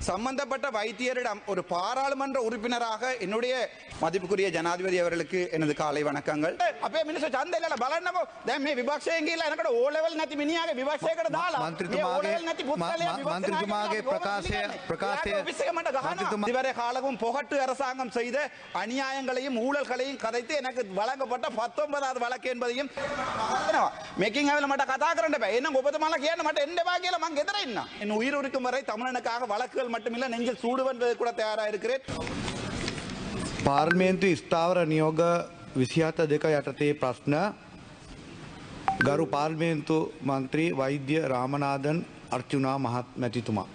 சம்பந்தப்பட்ட வைத்தியரிடம் ஒரு பாராளுமன்ற உறுப்பினராக என்னுடைய மதிப்புக்குரிய ஜனாதிபதி அவர்களுக்கு எனது காலை வணக்கங்கள். அப்பே மினிஸ்டர் ಚಂದಲ್ಲ ಬಲಣ್ಣವು ದೇ ವಿಭಾಕ್ಷೇಂಗಿ ಇಲ್ಲ ಎನಕಡೆ ಓ ಲೆವೆಲ್ ನತಿ ಮಿನಿಯಾಗ ವಿಭಾಕ್ಷೇಗಡ ದಾಲ ಮಂತ್ರಿ ತುಮಾಗೆ ಮಂತ್ರಿ ತುಮಾಗೆ ಪ್ರಕಾಶೆ ಪ್ರಕಾಶೆ இதுவரை காலமும் புகட்டு அரசாங்கம் செய்த அநியாயங்களையும் ஊழல்களையும் கதைத்து எனக்கு வழங்கப்பட்ட பத்தொன்பதாவது வழக்கு என்பதையும் மேக்கிங் ஆவில் மட்டும் கதாக்கிறேன் என்ன உபதமான கேட்ட மாட்டேன். எந்த வாக்கியில் மங்க எதிர என்ன என் உயிர் இருக்கும் வரை தமிழனுக்காக வழக்குகள் மட்டுமில்ல நெஞ்சில் சூடுவன்பது கூட தயாரா இருக்கிறேன் පාර්මේන්තු ස්ථාවර නියෝග විසිහත දෙක යටතේ ප්‍රශ්න ගරු පාර්මේන්තු මන්ත්‍රී වෛද්‍ය රාමනාදන් අර්චුනා මහත් මැතිතුමා.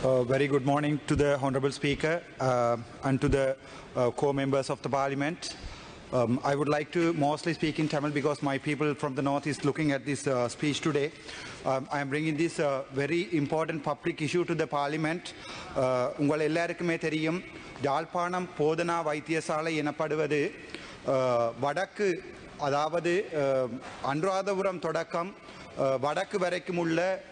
Uh, very good morning to the Honorable Speaker uh, and to the uh, co-members of the Parliament. Um, I would like to mostly speak in Tamil because my people from the north is looking at this uh, speech today. Um, I am bringing this uh, very important public issue to the Parliament. Uh, உங்கள் எல்லாருக்குமே தெரியும் யாழ்ப்பாணம் போதனா வைத்தியசாலை எனப்படுவது uh, வடக்கு அதாவது uh, Anuradhapura தொடக்கம் uh, வடக்கு வரைக்கும் உள்ள அஹ்,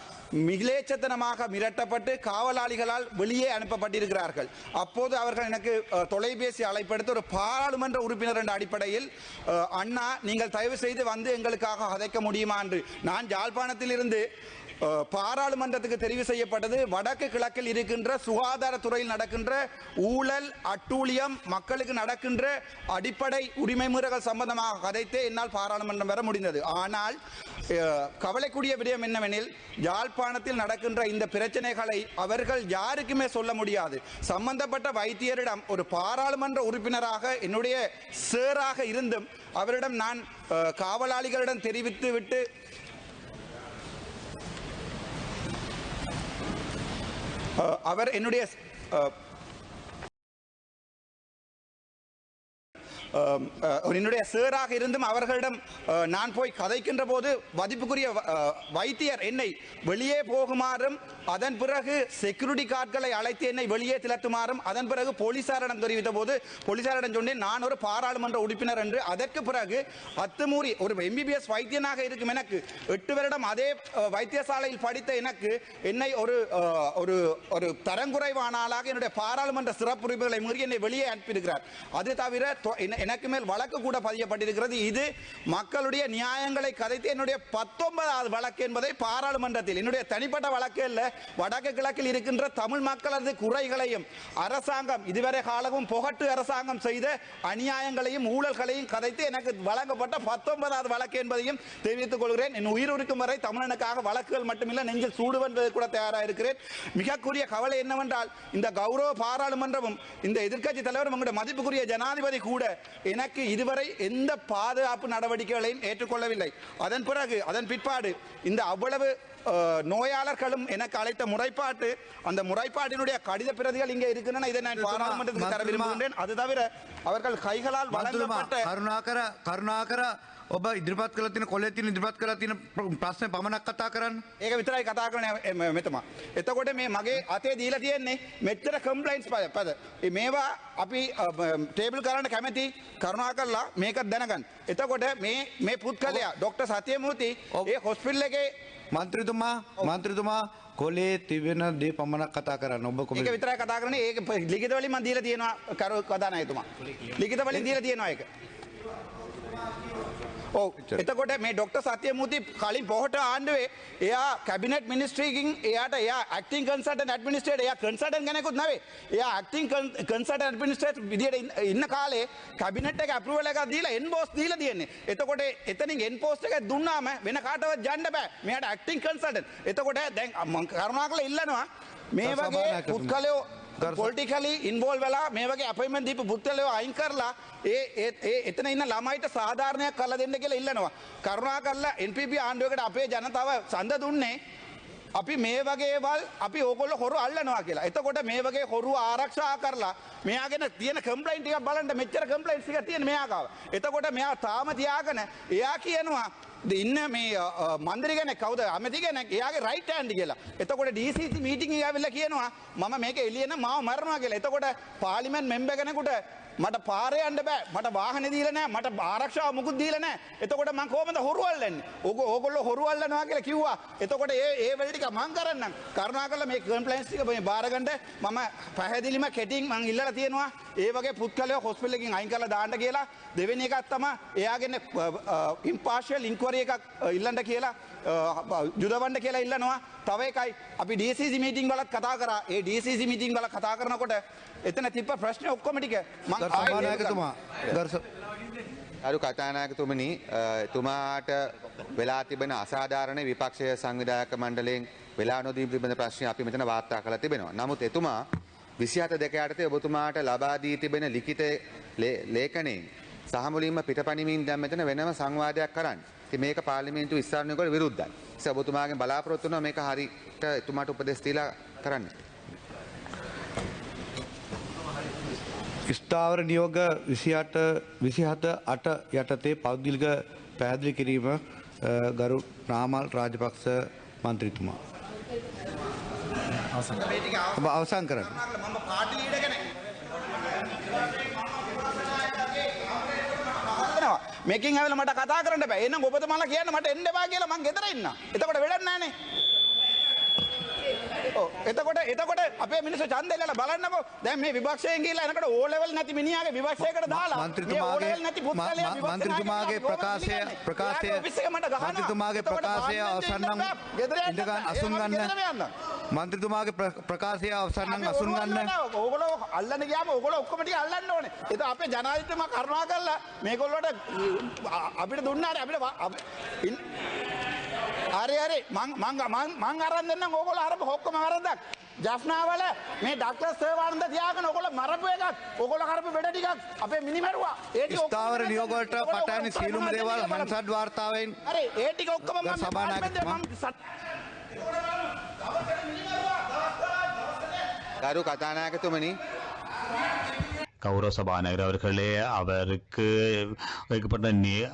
மிகிலேச்சத்தனமாக மிரட்டப்பட்டு காவலாளிகளால் வெளியே அனுப்பப்பட்டிருக்கிறார்கள். அப்போது அவர்கள் எனக்கு தொலைபேசி அழைப்படுத்த ஒரு பாராளுமன்ற உறுப்பினர் என்ற அடிப்படையில் அண்ணா நீங்கள் தயவு செய்து வந்து எங்களுக்காக அதைக்க முடியுமா? என்று. நான் யாழ்ப்பாணத்தில் இருந்து பாராளுமன்றத்துக்கு தெரிவு செய்யப்பட்டது. வடக்கு கிழக்கில் இருக்கின்ற சுகாதாரத்துறையில் நடக்கின்ற ஊழல் அட்டூழியம் மக்களுக்கு நடக்கின்ற அடிப்படை உரிமை மீறல்கள் சம்பந்தமாக கதைத்தே என்னால் பாராளுமன்றம் வர முடிந்தது. ஆனால் கவலைக்கூடிய விடயம் என்னவெனில் யாழ்ப்பாணத்தில் நடக்கின்ற இந்த பிரச்சனைகளை அவர்கள் யாருக்குமே சொல்ல முடியாது. சம்பந்தப்பட்ட வைத்தியரிடம் ஒரு பாராளுமன்ற உறுப்பினராக என்னுடைய சேராக இருந்தும் அவரிடம் நான் காவலாளிகளிடம் தெரிவித்து விட்டு Uh, அவர் என்னுடைய uh, என்னுடைய சேராக இருந்தும் அவர்களிடம் நான் போய் கதைக்கின்ற போது மதிப்புக்குரிய வ- வைத்தியர் என்னை வெளியே போகுமாறும் அதன் பிறகு செக்யூரிட்டி கார்டுகளை அழைத்து என்னை வெளியே திரட்டுமாறும் அதன் பிறகு போலீசாரிடம் தெரிவித்த போது போலீசாரிடம் சொன்னேன் நான் ஒரு பாராளுமன்ற உறுப்பினர் என்று. அதற்கு பிறகு அத்துமூறி ஒரு எம்பிபிஎஸ் வைத்தியனாக இருக்கும் எனக்கு எட்டு வருடம் அதே வைத்தியசாலையில் படித்த எனக்கு என்னை ஒரு ஒரு ஒரு தரங்குறைவானாளாக என்னுடைய பாராளுமன்ற சிறப்புரிமைகளை மீறி என்னை வெளியே அனுப்பியிருக்கிறார். அது தவிர தொ- எனக்கு மேல் வழக்கு கூட பதியப்பட்டிருக்கிறது. இது மக்களுடைய நியாயங்களை கதைத்து என்னுடைய பத்தொன்பதாவது வழக்கு என்பதை பாராளுமன்றத்தில் என்னுடைய தனிப்பட்ட வழக்கு அல்ல வடக்கு கிழக்கில் இருக்கின்ற தமிழ் மக்களது குறைகளையும் அரசாங்கம் இதுவரை காலமும் புகட்டு அரசாங்கம் செய்த அநியாயங்களையும் ஊழல்களையும் கதைத்து எனக்கு வழங்கப்பட்ட பத்தொன்பதாவது வழக்கு என்பதையும் தெரிவித்துக் கொள்கிறேன். என் உயிர் இருக்கும் வரை தமிழனுக்காக வழக்குகள் மட்டுமில்லை நெஞ்சில் சூடுவென்பது கூட தயாராக இருக்கிறேன். மிகக்குரிய கவலை என்னவென்றால் இந்த கௌரவ பாராளுமன்றமும் இந்த எதிர்க்கட்சி தலைவரும் உங்களுடைய மதிப்புக்குரிய ஜனாதிபதி கூட எனக்கு இதுவரை எந்த பாதுகாப்பு நடவடிக்கைகளையும் ஏற்றுக்கொள்ளவில்லை. அதன் பிறகு அதன் பிற்பாடு இந்த அவ்வளவு நோயாளர்களும் எனக்கு அழைத்த முறைப்பாட்டு அந்த முறைப்பாட்டினுடைய கடித பிரதிகள் இங்கே இருக்கின்றன. இதை நான் பாராளுமன்றத்துக்கு தர விரும்புகின்றேன். அது தவிர அவர்கள் கைகளால் வழங்கப்பட்ட கருணாகர கருணாகர ඔබ ඉදිරිපත් කළ තින කොල්ල තින ඉදිරිපත් කළ තින ප්‍රශ්න පමණක් කතා කරන්න ඒක විතරයි කතා කරන මෙතමා. එතකොට මේ මගේ අතේ දීලා තියෙන්නේ මෙච්චර කම්පලයින්ස් පද. මේවා අපි ටේබල් කරන්න කැමති කරුණා කරලා මේකත් දැනගන්න. එතකොට මේ මේ ඩොක්ටර් සතියමූති ඔව්. ඒ හොස්පිල් එකේ මන්ත්‍රතුමා මන්ත්‍රතුමා කොලේ තිබෙන දේ පමණක් කතා කරන්න ඔබ කොම ඒක විතරයි කතා කරන්නේ ඒක ලිඛිත වලින් මම දීලා තියෙනවා කරු කදානායතුමා. ලිඛිත වලින් දීලා තියෙනවා ඒක. ඔව් එතකොට මේ ඩොක්ටර් සත්‍යමූර්ති කලින් පොහොට ආණ්ඩුවේ එයා කැබිනට් මිනිස්ට්‍රීකින් එයාට එයා ඇක්ටිං කන්සල්ටන්ට් ඇඩ්මිනිස්ට්‍රේටර් එයා කන්සල්ටන්ට් කෙනෙකුත් නෙවෙයි. එයා ඇක්ටිං කන්සල්ටන්ට් ඇඩ්මිනිස්ට්‍රේටර් විදියට ඉන්න- කාලේ කැබිනට් එක අප්‍රූවල් එකක් දීලා එන්බෝස් දීලා තියෙන්නේ. එතකොට එතනින් එන්පෝස්ට් එක දුන්නාම වෙන කාටවත් යන්න බෑ. මෙයාට ඇක්ටිං කන්සල්ටන්ට්. එතකොට දැන් මම කරුණාකරලා ඉල්ලනවා මේ වගේ සභානායකතුමා. පුද්ගලයෝ ගරු සභ- පොලිටිකලි ඉන්වෝල් වෙලා මේ වගේ අපොයින්ට්මන්ට් දීපු පුද්ගලයෝ අයින් කරලා ඒ ඒ- ඒ එතන ඉන්න ළමයිට සාධාරණයක් කරලා දෙන්න කියලා ඉල්ලනවා. කරුණා කරලා NPP ආණ්ඩුවකට අපේ ජනතාව සඳ දුන්නේ අපි මේ වගේවල් අපි ඕගොල්ලෝ හොරු අල්ලනවා කියලා. එතකොට මේ වගේ හොරු ආරක්ෂා කරලා මෙයාගෙන තියෙන කම්ප්ලයින්ට් ටිකක් බලන්න මෙච්චර කම්ප්ලයින්ට්ස් ටිකක් තියෙන මෙයා ගාව. එතකොට මෙයා තාම තියාගෙන එයා කියනවා ද ඉන්න මේ මන්දිරි කෙනෙක් කවුද අමති කෙනෙක් එයාගේ රයිට් හෑන්ඩ් කියලා. එතකොට DCC මීටින් එක ඇවිල්ලා කියනවා මම මේක එළියෙන මාව මරනවා කියලා. එතකොට පාර්ලිමේන්ත් මෙම්බර් කෙනෙකුට මට පාරේ යන්න බෑ මට වාහනේ දීලා නැහැ මට ආරක්ෂාව මුකුත් දීලා නැහැ. එතකොට මං කොහොමද හොරු අල්ලන්නේ? ඕක ඕගොල්ලෝ හොරු අල්ලනවා කියලා කිව්වා. එතකොට ඒ ඒ වෙල ටික මං කරන්නම්. කරුණාකරලා මේ කම්ප්ලයින්ස් ටික මේ බාරගන්න මම පැහැදිලිම කෙටින් මං ඉල්ලලා තියෙනවා. ඒ වගේ පුද්ගලයෝ හොස්පිටල් එකකින් අයින් කරලා දාන්න කියලා. දෙවෙනි එකක් තමයි එයාගෙන ඉම්පාර්ෂල් ඉන්ක්වරි එකක් අ, ඉල්ලන්න කියලා අ, යුදවන්න කියලා ඉල්ලනවා. තව එකයි අපි DCC මීටින් වලත් කතා කරා. ඒ DCC මීටින් වල කතා කරනකොට එතන තිබ්බ ප්‍රශ්න ඔක්කොම ටික මං ගරු ආයෙත් සභානායකතුමා ගරු ස- අරු කතානායකතුමනි තුමාට වෙලා තිබෙන අසාධාරණ විපක්ෂය සංවිධායක මණ්ඩලයෙන් වෙලා නොදී තිබෙන ප්‍රශ්නය අපි මෙතන වාර්තා කළ තිබෙනවා. නමුත් එතුමා විසිහත දෙක යටතේ ඔබතුමාට ලබා දී තිබෙන ලිඛිත ලේ- ලේඛනයෙන් සහමුලින්ම පිටපනිමින් දැන් මෙතන වෙනම සංවාදයක් කරන්න. ඉතින් මේක පාර්ලිමේන්තු විස්තරණයකට විරුද්ධයි. ඒ ඔබතුමාගෙන් බලාපොරොත්තු වෙනවා මේක හරියට එතුමාට උපදෙස් දීලා කරන්න. ස්ථාවර නියෝග විසිහට විසිහත අට යටතේ පෞද්ගිලික පැහැදිලි කිරීම අ, ගරු නාමල් රාජපක්ෂ මන්ත්‍රීතුමා. ඔබ අවසන් කරන්න. මම පාටි ලීඩ කෙනෙක්. මේකින් ඇවිල්ලා මට කතා කරන්න බෑ. එහෙනම් ඔබතුමාලා කියන්න මට එන්න එපා කියලා මං ගෙදර ඉන්නම්. එතකොට වැඩක් නැහනේ. බලන්නකෝ එතකොට එතකොට අපේ මිනිස්සු ඡන්දය ඉල්ලලා බලන්නකෝ. දැන් මේ විපක්ෂයෙන් ගිහිල්ලා එනකොට ඕ ලෙවල් නැති මිනිහාගේ විපක්ෂයකට දාලා මන්ත්‍රීතුමාගේ මන්ත්‍රීතුමාගේ ප්‍රකාශය ප්‍රකාශය මන්ත්‍රීතුමාගේ ප්‍රකාශය අවසන් නම් ඉඳගන්න අසුන් ගන්න. මන්ත්‍රීතුමාගේ ප්‍රකාශය අවසන් නම් අසුන් ගන්න. ඕගොල්ලෝ අල්ලන්න ගියාම ඕගොල්ලෝ ඔක්කොම ටික අල්ලන්න ඕනේ. ඒක අපේ ජනාධිපතිතුමා කරුණා කරලා මේගොල්ලෝට අපිට දුන්නාට අපිට හරි හරි මං මං මං මං අරන් දෙන්නම් ඕගොල්ලෝ අරපු ඔක්කොම අරන්දක්. ජෆ්නාවල මේ ඩක්ටර් සේවානන්ද තියාගෙන ඕගොල්ලෝ මරපු එකක් ඕගොල්ලෝ කරපු වැඩ ටිකක් අපේ මිනිමරුවා. ඒ ටික ඔක්කොම ස්ථාවර අරන් නියෝග වලට සියලුම මොනවද දේවල්. මන්සඩ් වාර්තාවෙන් හරි ඒ ටික ඔක්කොම මම ගරු සභානායකතුමා. මම සත්- ගරු කතානායකතුමනි கௌரவ சபாநாயகர் அவர்களே அவருக்கு வைக்கப்பட்ட நி-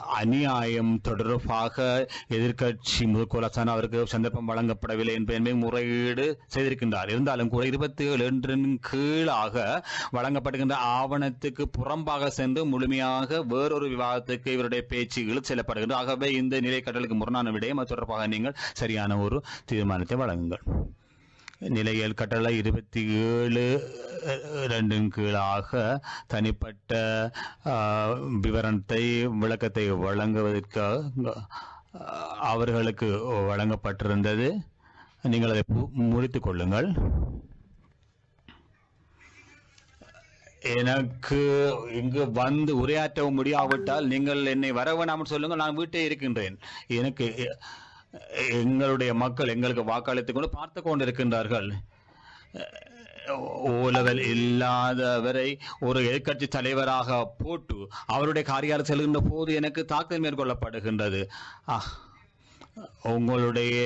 அநியாயம் தொடர்பாக எதிர்க்கட்சி முதுகோலசான அவருக்கு சந்தர்ப்பம் வழங்கப்படவில்லை என்பதை முறையீடு செய்திருக்கின்றார். இருந்தாலும் கூட இருபத்தி ஏழு என்றின் கீழாக வழங்கப்படுகின்ற ஆவணத்துக்கு புறம்பாக சென்று முழுமையாக வேறொரு விவாதத்துக்கு இவருடைய பேச்சுகள் செல்லப்படுகின்றன. செல்லப்படுகின்றது ஆகவே இந்த நிலை கடலுக்கு முரணான விடயம் அது தொடர்பாக நீங்கள் சரியான ஒரு தீர்மானத்தை வழங்குங்கள். நிலையில் கட்டளை இருபத்தி ஏழு ரெண்டின் கீழாக தனிப்பட்ட அஹ், விவரணத்தை விளக்கத்தை வழங்குவதற்காக அவர்களுக்கு வழங்கப்பட்டிருந்தது. நீங்கள் அதை பு- கொள்ளுங்கள். எனக்கு இங்கு வந்து உரையாற்ற முடியாவிட்டால் நீங்கள் என்னை வர வேணாம்னு சொல்லுங்கள் நான் வீட்டே இருக்கின்றேன். எனக்கு எங்களுடைய மக்கள் எங்களுக்கு வாக்களித்துக் கொண்டு பார்த்து கொண்டிருக்கின்றார்கள். ஓலவல் இல்லாதவரை ஒரு எதிர்க்கட்சி தலைவராக போட்டு அவருடைய காரியால் செல்கின்ற போது எனக்கு தாக்கல் மேற்கொள்ளப்படுகின்றது. உங்களுடைய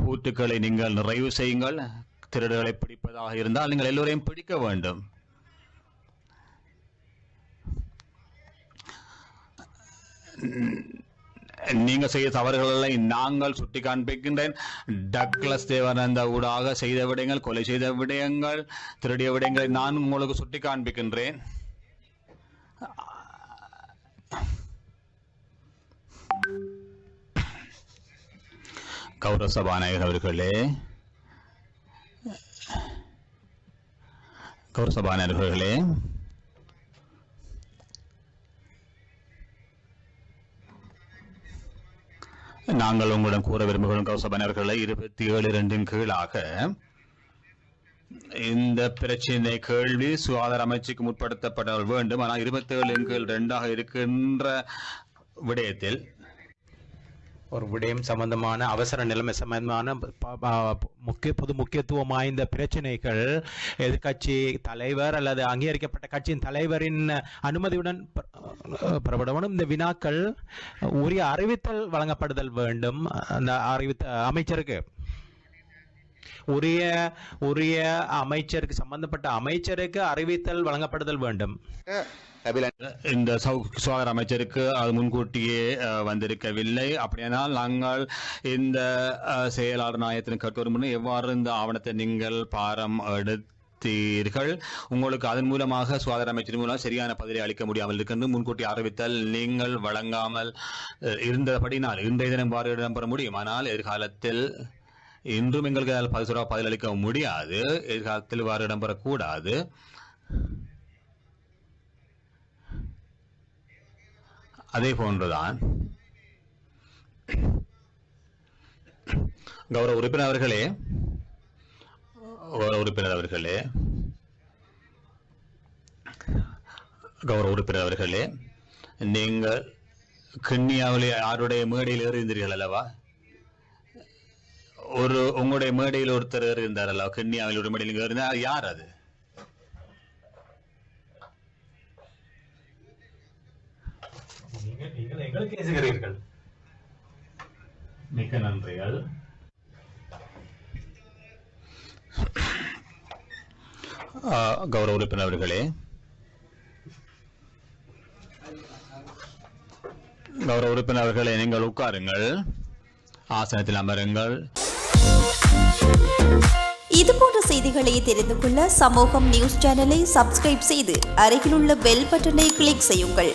கூட்டுக்களை நீங்கள் நிறைவு செய்யுங்கள். திருடுகளை பிடிப்பதாக இருந்தால் நீங்கள் எல்லோரையும் பிடிக்க வேண்டும். நீங்கள் செய்த தவறுகளை நாங்கள் சுட்டி காண்பிக்கின்றேன் டக்ளஸ் தேவானந்த ஊடாக செய்த விடயங்கள் கொலை செய்த விடயங்கள் திருடிய விடயங்களை நான் உங்களுக்கு சுட்டி காண்பிக்கின்றேன் கௌரவ சபாநாயகர் அவர்களே கௌரவ சபாநாயகர் நாங்கள் உங்களிடம் கூற விரும்புகிறோம் கௌசபனர்களை இருபத்தி ஏழு ரெண்டின் கீழாக. இந்த பிரச்சினை கேள்வி சுகாதார அமைச்சுக்கு முற்படுத்தப்பட வேண்டும். ஆனால் இருபத்தி ஏழு கீழ் ரெண்டாக இருக்கின்ற விடயத்தில் ஒரு விடயம் சம்பந்தமான அவசர நிலைமை சம்பந்தமான முக்கிய பொது முக்கியத்துவம் வாய்ந்த பிரச்சனைகள் எதிர்கட்சி தலைவர் அல்லது அங்கீகரிக்கப்பட்ட கட்சியின் தலைவரின் அனுமதியுடன் பிரபடவனும் இந்த வினாக்கள் உரிய அறிவித்தல் வழங்கப்படுதல் வேண்டும். அந்த அறிவித்த அமைச்சருக்கு உரிய உரிய அமைச்சருக்கு சம்பந்தப்பட்ட அமைச்சருக்கு அறிவித்தல் வழங்கப்படுதல் வேண்டும். இந்த சுகாதார அமைச்சருக்கு அது முன்கூட்டியே வந்திருக்கவில்லை. அப்படியானால் நாங்கள் இந்த செயலாளர் நாயத்தின் கட்டுரை எவ்வாறு இந்த ஆவணத்தை நீங்கள் பாரம் எடுத்தீர்கள்? உங்களுக்கு அதன் மூலமாக சுகாதார அமைச்சரின் மூலம் சரியான பதிலை அளிக்க முடியாமல் இருக்கின்றது. முன்கூட்டி அறிவித்தல் நீங்கள் வழங்காமல் இருந்தபடினால் இன்றைய தினம் வார இடம்பெற முடியும். ஆனால் எதிர்காலத்தில் இன்றும் எங்களுக்கு அதில் பதில் பதிலளிக்க முடியாது. எதிர்காலத்தில் வார இடம்பெறக்கூடாது அதே போன்றுதான் கௌரவ உறுப்பினர் அவர்களே கௌரவ உறுப்பினர் அவர்களே கௌரவ உறுப்பினர் அவர்களே நீங்கள் கிண்ணியாவிலே யாருடைய மேடையில் ஏறியிருந்தீர்கள் அல்லவா? ஒரு உங்களுடைய மேடையில் ஒருத்தர் ஏறியிருந்தார் அல்லவா? கிண்ணியாவில் ஒரு மேடையில் ஏறினார். யார் அது? நீங்கள் பேசுகிறீர்கள். மிக்க நன்றிகள். ஆ, கௌரவ உறுப்பினர் அவர்களே. கௌரவ உறுப்பினர் அவர்களே நீங்கள் உட்காருங்கள். ஆசனத்தில் அமருங்கள். இதுபோன்ற செய்திகளை தெரிந்து கொள்ள சமூகம் நியூஸ் சேனலை சப்ஸ்கிரைப் செய்து அருகிலுள்ள பெல் பட்டனை கிளிக் செய்யுங்கள்.